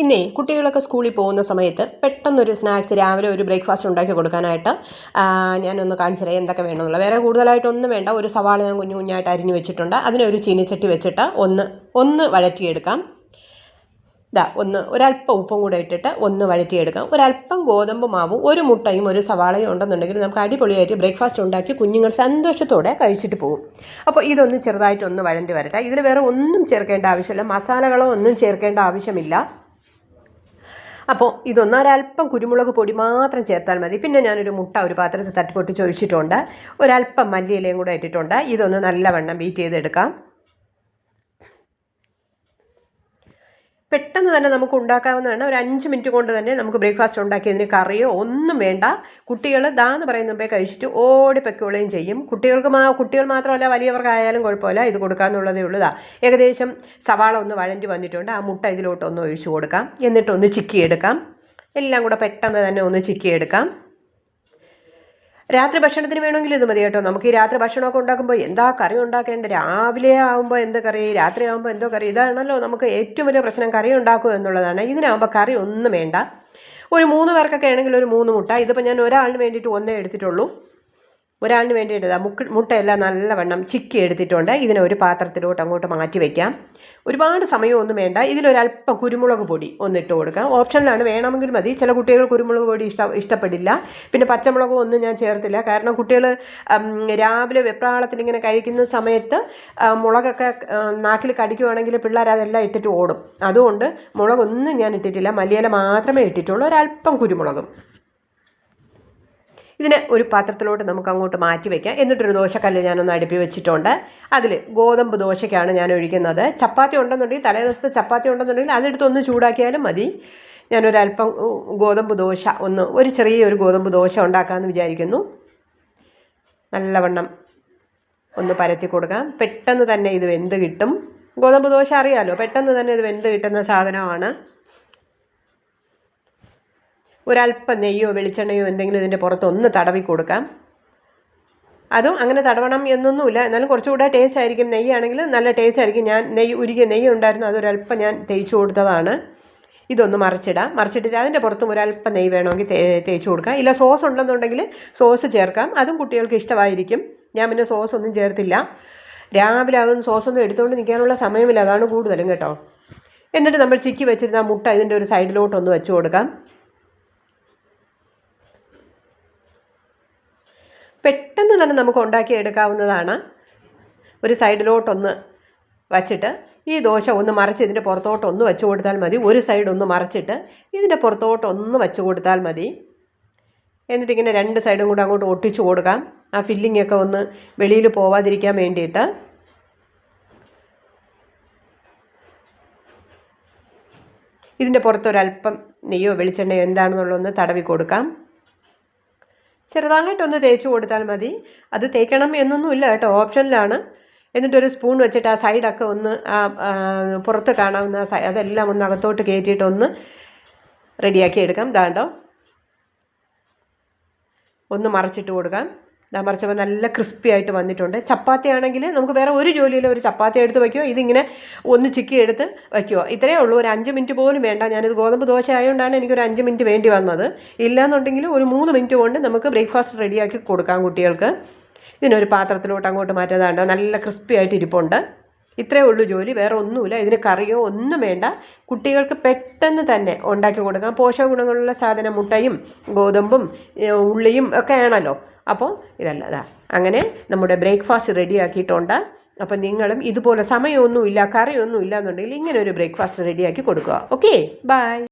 ഇന്നേ കുട്ടികളൊക്കെ സ്കൂളിൽ പോകുന്ന സമയത്ത് പെട്ടെന്നൊരു സ്നാക്സ് രാവിലെ ഒരു ബ്രേക്ക്ഫാസ്റ്റ് ഉണ്ടാക്കി കൊടുക്കാനായിട്ട് ഞാനൊന്ന് കാണിച്ചു തരാം എന്തൊക്കെ വേണമെന്നുള്ളത്. വേറെ കൂടുതലായിട്ടൊന്നും വേണ്ട. ഒരു സവാള ഞാൻ കുഞ്ഞു കുഞ്ഞായിട്ട് അരിഞ്ഞു വെച്ചിട്ടുണ്ട്. അതിനെ ഒരു ചീനിച്ചട്ടി വെച്ചിട്ട് ഒന്ന് ഒന്ന് വഴറ്റിയെടുക്കാം. ഇതാ ഒന്ന് ഒരല്പം ഉപ്പും കൂടെ ഇട്ടിട്ട് ഒന്ന് വഴറ്റിയെടുക്കാം. ഒരല്പം ഗോതമ്പ് മാവും ഒരു മുട്ടയും ഒരു സവാളയും ഉണ്ടെന്നുണ്ടെങ്കിൽ നമുക്ക് അടിപൊളിയായിട്ട് ബ്രേക്ക്ഫാസ്റ്റ് ഉണ്ടാക്കി കുഞ്ഞുങ്ങൾ സന്തോഷത്തോടെ കഴിച്ചിട്ട് പോകും. അപ്പോൾ ഇതൊന്ന് ചെറുതായിട്ട് ഒന്ന് വഴണ്ടി വരട്ടെ. ഇതിൽ വേറെ ഒന്നും ചേർക്കേണ്ട ആവശ്യമില്ല. മസാലകളോ ഒന്നും ചേർക്കേണ്ട ആവശ്യമില്ല. അപ്പോൾ ഇതൊന്ന് ഒരല്പം കുരുമുളക് പൊടി മാത്രം ചേർത്താൽ മതി. പിന്നെ ഞാനൊരു മുട്ട ഒരു പാത്രത്തിൽ തട്ടിപ്പൊട്ടി ചോദിച്ചിട്ടുണ്ട് ഒരല്പം മല്ലിയിലയും കൂടെ ഇട്ടിട്ടുണ്ട്. ഇതൊന്ന് നല്ലവണ്ണം ബീറ്റ് ചെയ്തെടുക്കാം. പെട്ടെന്ന് തന്നെ നമുക്ക് ഉണ്ടാക്കാവുന്നതാണ്. ഒരു അഞ്ച് മിനിറ്റ് കൊണ്ട് തന്നെ നമുക്ക് ബ്രേക്ക്ഫാസ്റ്റ് ഉണ്ടാക്കിയതിന് കറിയോ ഒന്നും വേണ്ട. കുട്ടികൾ ദാന്ന് പറയുന്ന മുമ്പേ കഴിച്ചിട്ട് ഓടിപ്പൊയ്ക്കുകയും ചെയ്യും. കുട്ടികൾക്ക് മാ കുട്ടികൾ മാത്രമല്ല വലിയവർക്കായാലും കുഴപ്പമില്ല. ഇത് കൊടുക്കാമെന്നുള്ളതേ ഉള്ളതാ ഏകദേശം സവാള ഒന്ന് വഴണ്ടി വന്നിട്ടുണ്ട്. ആ മുട്ട ഇതിലോട്ട് ഒന്ന് ഒഴിച്ചു കൊടുക്കാം. എന്നിട്ടൊന്ന് ചിക്കിയെടുക്കാം. എല്ലാം കൂടെ പെട്ടെന്ന് തന്നെ ഒന്ന് ചിക്കിയെടുക്കാം. രാത്രി ഭക്ഷണത്തിന് വേണമെങ്കിൽ ഇത് മതി കേട്ടോ. നമുക്ക് ഈ രാത്രി ഭക്ഷണമൊക്കെ ഉണ്ടാക്കുമ്പോൾ എന്താ കറി ഉണ്ടാക്കേണ്ടത്? രാവിലെ ആകുമ്പോൾ എന്ത് കറി രാത്രി ആകുമ്പോൾ എന്തോ കറി? ഇതാണല്ലോ നമുക്ക് ഏറ്റവും വലിയ പ്രശ്നം കറി ഉണ്ടാക്കുക എന്നുള്ളതാണ്. ഇതിനാകുമ്പോൾ കറി ഒന്നും വേണ്ട. ഒരു മൂന്ന് പേർക്കൊക്കെ ആണെങ്കിൽ ഒരു മൂന്ന് മുട്ട. ഇതിപ്പോൾ ഞാൻ ഒരാളിന് വേണ്ടിയിട്ട് ഒന്നേ എടുത്തിട്ടുള്ളൂ. ഒരാളിന് വേണ്ടിയിട്ട് മുക്ക് മുട്ടയെല്ലാം നല്ലവണ്ണം ചിക്കി എടുത്തിട്ടുണ്ട്. ഇതിനെ ഒരു പാത്രത്തിലോട്ട് അങ്ങോട്ട് മാറ്റി വയ്ക്കാം ഒരുപാട് സമയമൊന്നും വേണ്ട. ഇതിലൊരല്പം കുരുമുളക് പൊടി ഒന്നിട്ട് കൊടുക്കാം. ഓപ്ഷനിലാണ്. വേണമെങ്കിൽ മതി. ചില കുട്ടികൾ കുരുമുളക് പൊടി ഇഷ്ട ഇഷ്ടപ്പെടില്ല. പിന്നെ പച്ചമുളകും ഒന്നും ഞാൻ ചേർത്തില്ല. കാരണം കുട്ടികൾ രാവിലെ വെപ്രാളത്തിൽ ഇങ്ങനെ കഴിക്കുന്ന സമയത്ത് മുളകൊക്കെ നാക്കിൽ കടിക്കുവാണെങ്കിൽ പിള്ളേർ അതെല്ലാം ഇട്ടിട്ട് ഓടും. അതുകൊണ്ട് മുളകൊന്നും ഞാൻ ഇട്ടിട്ടില്ല. മല്ലിയില മാത്രമേ ഇട്ടിട്ടുള്ളൂ. ഒരല്പം കുരുമുളകും. ഇതിനെ ഒരു പാത്രത്തിലോട്ട് നമുക്ക് അങ്ങോട്ട് മാറ്റി വയ്ക്കാം എന്നിട്ടൊരു ദോശക്കല്ല് ഞാനൊന്ന് അടുപ്പി വെച്ചിട്ടുണ്ട്. അതിൽ ഗോതമ്പ് ദോശയ്ക്കാണ് ഞാൻ ഒഴിക്കുന്നത്. ചപ്പാത്തി ഉണ്ടെന്നുണ്ടെങ്കിൽ തലേ ദിവസത്തെ ചപ്പാത്തി ഉണ്ടെന്നുണ്ടെങ്കിൽ അതെടുത്തൊന്ന് ചൂടാക്കിയാലും മതി. ഞാനൊരല്പം ഗോതമ്പ് ദോശ ഒന്ന് ഒരു ചെറിയൊരു ഗോതമ്പ് ദോശ ഉണ്ടാക്കാമെന്ന് വിചാരിക്കുന്നു. നല്ലവണ്ണം ഒന്ന് പരത്തി കൊടുക്കാം. പെട്ടെന്ന് തന്നെ ഇത് വെന്ത് കിട്ടും. ഗോതമ്പ് ദോശ അറിയാമല്ലോ പെട്ടെന്ന് തന്നെ ഇത് വെന്ത് കിട്ടുന്ന സാധനമാണ്. ഒരല്പം നെയ്യോ വെളിച്ചെണ്ണയോ എന്തെങ്കിലും ഇതിന്റെ പുറത്ത് ഒന്ന് തടവി കൊടുക്കാം. അതും അങ്ങനെ തടവണം എന്നൊന്നുമില്ല. എന്നാലും കുറച്ചുകൂടെ ടേസ്റ്റ് ആയിരിക്കും. നെയ്യാണെങ്കിൽ നല്ല ടേസ്റ്റ് ആയിരിക്കും. ഞാൻ നെയ്യ് ഉരുകിയ നെയ്യ് ഉണ്ടായിരുന്നു. അതൊരല്പം ഞാൻ തേച്ച് കൊടുത്തതാണ്. ഇതൊന്ന് മറിച്ചിടാം. മറിച്ചിട്ടിട്ട് അതിന്റെ പുറത്തും ഒരല്പം നെയ്യ് വേണമെങ്കിൽ തേച്ച് കൊടുക്കാം. ഇല്ല സോസ് ഉണ്ടെന്നുണ്ടെങ്കിൽ സോസ് ചേർക്കാം. അതും കുട്ടികൾക്ക് ഇഷ്ടമായിരിക്കും. ഞാൻ പിന്നെ സോസ് ഒന്നും ചേർത്തില്ല. രാവിലെ അതൊന്നും സോസൊന്നും എടുത്തുകൊണ്ട് നിൽക്കാനുള്ള സമയമില്ല. അതാണ് കൂടുതലും കേട്ടോ. എന്നിട്ട് നമ്മൾ ചിക്കി വെച്ചിരുന്ന മുട്ട ഇതിന്റെ ഒരു സൈഡിലോട്ടൊന്ന് വെച്ച് കൊടുക്കാം. പെട്ടെന്ന് തന്നെ നമുക്ക് ഉണ്ടാക്കി എടുക്കാവുന്നതാണ് ഒരു സൈഡിലോട്ടൊന്ന് വച്ചിട്ട് ഈ ദോശ ഒന്ന് മറിച്ച് ഇതിന്റെ പുറത്തോട്ടൊന്ന് വെച്ച് കൊടുത്താൽ മതി. ഒരു സൈഡ് ഒന്ന് മറിച്ചിട്ട് ഇതിന്റെ പുറത്തോട്ടൊന്ന് വെച്ച് കൊടുത്താൽ മതി. എന്നിട്ട് ഇങ്ങനെ രണ്ട് സൈഡും കൂടെ അങ്ങോട്ട് ഒട്ടിച്ച് കൊടുക്കാം. ആ ഫില്ലിംഗ് ഒക്കെ ഒന്ന് വെളിയിൽ പോവാതിരിക്കാൻ വേണ്ടിയിട്ട്. ഇതിന്റെ പുറത്തൊരല്പം നെയ്യോ വെളിച്ചെണ്ണയോ എന്താണെന്നുള്ളതൊന്ന് തടവി കൊടുക്കാം. ചെറുതായിട്ടൊന്ന് തേച്ച് കൊടുത്താൽ മതി. അത് തേക്കണം എന്നൊന്നുമില്ല കേട്ടോ ഓപ്ഷനിലാണ്. എന്നിട്ടൊരു സ്പൂൺ വെച്ചിട്ട് ആ സൈഡൊക്കെ ഒന്ന് പുറത്ത് കാണാവുന്ന അതെല്ലാം ഒന്ന് അകത്തോട്ട് കയറ്റിയിട്ടൊന്ന് റെഡിയാക്കി എടുക്കാം. ഇതാണ്ടോ ഒന്ന് മറച്ചിട്ട് കൊടുക്കാം. ഇതാ മറിച്ചപ്പോൾ നല്ല ക്രിസ്പി ആയിട്ട് വന്നിട്ടുണ്ട്. ചപ്പാത്തി ആണെങ്കിൽ നമുക്ക് വേറെ ഒരു ജോലിയിലും ഒരു ചപ്പാത്തി എടുത്ത് വയ്ക്കുമോ ഇതിങ്ങനെ ഒന്ന് ചിക്കി എടുത്ത് വയ്ക്കുമോ ഇത്രയേ ഉള്ളൂ. ഒരു അഞ്ച് മിനിറ്റ് പോലും വേണ്ട. ഞാനിത് ഗോതമ്പ് ദോശ ആയതുകൊണ്ടാണ് എനിക്കൊരു അഞ്ച് മിനിറ്റ് വേണ്ടി വന്നത്. ഇല്ലയെന്നുണ്ടെങ്കിൽ ഒരു മൂന്ന് മിനിറ്റ് കൊണ്ട് നമുക്ക് ബ്രേക്ക്ഫാസ്റ്റ് റെഡിയാക്കി കൊടുക്കാം കുട്ടികൾക്ക്. ഇതിനൊരു പാത്രത്തിലോട്ട് അങ്ങോട്ട് മാറ്റാതാണ്ട് നല്ല ക്രിസ്പി ആയിട്ട് ഇരിപ്പുണ്ട്. ഇത്രയേ ഉള്ളൂ ജോലി വേറെ ഒന്നുമില്ല. ഇതിന് കറിയോ ഒന്നും വേണ്ട. കുട്ടികൾക്ക് പെട്ടെന്ന് തന്നെ ഉണ്ടാക്കി കൊടുക്കാം പോഷക ഗുണങ്ങളുള്ള സാധനം മുട്ടയും ഗോതമ്പും ഉള്ളിയും ഒക്കെ ആണല്ലോ. അപ്പോൾ ഇതല്ല അതാ അങ്ങനെ നമ്മുടെ ബ്രേക്ക്ഫാസ്റ്റ് റെഡിയാക്കിയിട്ടുണ്ട് അപ്പം നിങ്ങളും ഇതുപോലെ സമയമൊന്നുമില്ല കറിയൊന്നുമില്ല എന്നുണ്ടെങ്കിൽ ഇങ്ങനെ ഒരു ബ്രേക്ക്ഫാസ്റ്റ് റെഡിയാക്കി കൊടുക്കുക. Okay bye